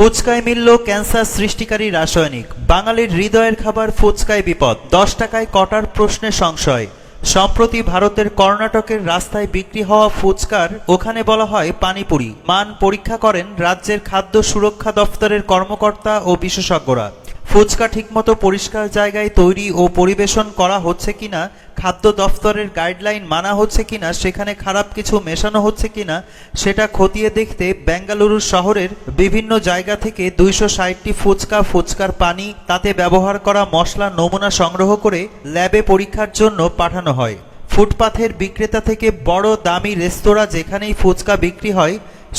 ফুচকায় মিলল ক্যান্সার সৃষ্টিকারী রাসায়নিক। বাঙালির হৃদয়ের খাবার ফুচকায় বিপদ। দশ টাকায় কটার প্রশ্নে সংশয়। সম্প্রতি ভারতের কর্ণাটকের রাস্তায় বিক্রি হওয়া ফুচকার, ওখানে বলা হয় পানিপুরি। মান পরীক্ষা করেন রাজ্যের খাদ্য সুরক্ষা দফতরের কর্মকর্তা ও বিশেষজ্ঞরা। ফুচকা ঠিকমতো পরিষ্কার জায়গায় তৈরি ও পরিবেশন করা হচ্ছে কিনা, খাদ্য দফতরের গাইডলাইন মানা হচ্ছে কিনা, সেখানে খারাপ কিছু মেশানো হচ্ছে কিনা, সেটা খতিয়ে দেখতে বেঙ্গালুরু শহরের বিভিন্ন জায়গা থেকে দুইশো ষাটটি ফুচকা, ফুচকার পানি, তাতে ব্যবহার করা মশলা নমুনা সংগ্রহ করে ল্যাবে পরীক্ষার জন্য পাঠানো হয়। ফুটপাথের বিক্রেতা থেকে বড় দামি রেস্তোরাঁ যেখানেই ফুচকা বিক্রি হয়,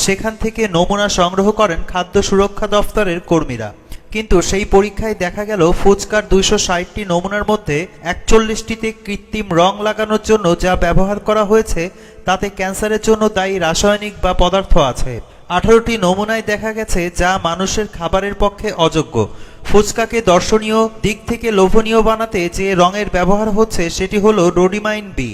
সেখান থেকে নমুনা সংগ্রহ করেন খাদ্য সুরক্ষা দফতরের কর্মীরা। কিন্তু সেই পরীক্ষায় দেখা গেল ফুচকার দুইশো ষাটটি নমুনার মধ্যে একচল্লিশটিতে কৃত্রিম রং লাগানোর জন্য যা ব্যবহার করা হয়েছে, তাতে ক্যান্সারের জন্য দায়ী রাসায়নিক বা পদার্থ আছে। আঠারোটি নমুনায় দেখা গেছে যা মানুষের খাবারের পক্ষে অযোগ্য। ফুচকাকে দর্শনীয় দিক থেকে লোভনীয় বানাতে যে রঙের ব্যবহার হচ্ছে, সেটি হলো রোডিমাইন বি।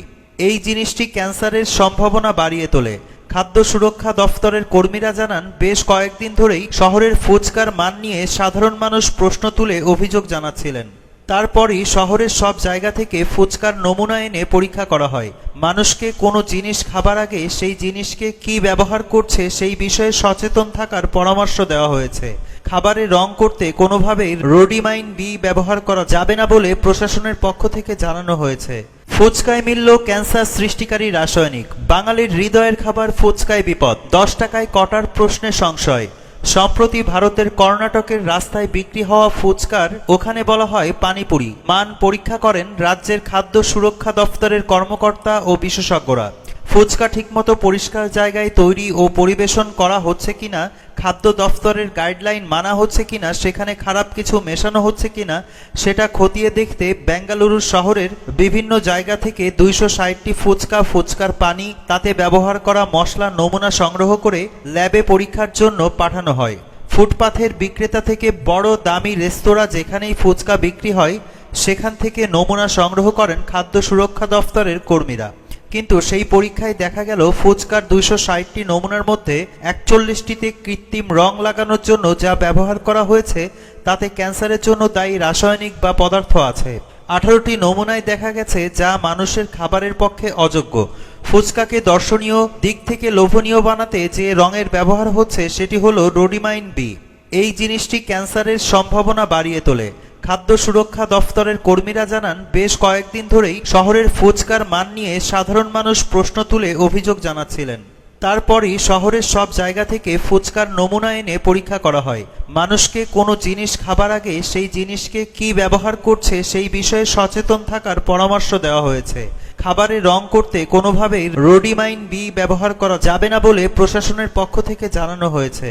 এই জিনিসটি ক্যান্সারের সম্ভাবনা বাড়িয়ে তোলে। খাদ্য সুরক্ষা দফতরের কর্মীরা জানান, বেশ কয়েকদিন ধরেই শহরের ফুচকার মান নিয়ে সাধারণ মানুষ প্রশ্ন তুলে অভিযোগ জানাচ্ছিলেন। তারপরই শহরের সব জায়গা থেকে ফুচকার নমুনা এনে পরীক্ষা করা হয়। মানুষকে কোনো জিনিস খাবার আগে সেই জিনিসকে কি ব্যবহার করছে সেই বিষয়ে সচেতন থাকার পরামর্শ দেওয়া হয়েছে। খাবারে রং করতে কোনোভাবেই রোডিমাইন বি ব্যবহার করা যাবে না বলে প্রশাসনের পক্ষ থেকে জানানো হয়েছে। ফুচকায় মিলল ক্যান্সার সৃষ্টিকারী রাসায়নিক। বাঙালির হৃদয়ের খাবার ফুচকায় বিপদ। দশ টাকায় কটার প্রশ্নে সংশয়। সম্প্রতি ভারতের কর্ণাটকের রাস্তায় বিক্রি হওয়া ফুচকার, ওখানে বলা হয় পানিপুরি। মান পরীক্ষা করেন রাজ্যের খাদ্য সুরক্ষা দফতরের কর্মকর্তা ও বিশেষজ্ঞরা। ফুচকা ঠিকমতো পরিষ্কার জায়গায় তৈরি ও পরিবেশন করা হচ্ছে কিনা, খাদ্য দফতরের গাইডলাইন মানা হচ্ছে কিনা, সেখানে খারাপ কিছু মেশানো হচ্ছে কিনা, সেটা খতিয়ে দেখতে বেঙ্গালুরু শহরের বিভিন্ন জায়গা থেকে দুইশো ষাটটি ফুচকা, ফুচকার পানি, তাতে ব্যবহার করা মশলা নমুনা সংগ্রহ করে ল্যাবে পরীক্ষার জন্য পাঠানো হয়। ফুটপাথের বিক্রেতা থেকে বড় দামি রেস্তোরাঁ যেখানেই ফুচকা বিক্রি হয়, সেখান থেকে নমুনা সংগ্রহ করেন খাদ্য সুরক্ষা দফতরের কর্মীরা। কিন্তু সেই পরীক্ষায় দেখা গেল ফুচকার দুইশো ষাটটি নমুনার মধ্যে একচল্লিশটিতে কৃত্রিম রং লাগানোর জন্য যা ব্যবহার করা হয়েছে, তাতে ক্যান্সারের জন্য দায়ী রাসায়নিক বা পদার্থ আছে। আঠারোটি নমুনায় দেখা গেছে যা মানুষের খাবারের পক্ষে অযোগ্য। ফুচকাকে দর্শনীয় দিক থেকে লোভনীয় বানাতে যে রঙের ব্যবহার হচ্ছে, সেটি হলো রোডিমাইন বি। এই জিনিসটি ক্যান্সারের সম্ভাবনা বাড়িয়ে তোলে। খাদ্য সুরক্ষা দফতরের কর্মীরা জানান, বেশ কয়েকদিন ধরেই শহরের ফুচকার মান নিয়ে সাধারণ মানুষ প্রশ্ন তুলে অভিযোগ জানাচ্ছিলেন। তারপরই শহরের সব জায়গা থেকে ফুচকার নমুনা এনে পরীক্ষা করা হয়। মানুষকে কোনো জিনিস খাবার আগে সেই জিনিসকে কি ব্যবহার করছে সেই বিষয়ে সচেতন থাকার পরামর্শ দেওয়া হয়েছে। খাবারে রং করতে কোনোভাবেই রোডিমাইন বি ব্যবহার করা যাবে না বলে প্রশাসনের পক্ষ থেকে জানানো হয়েছে।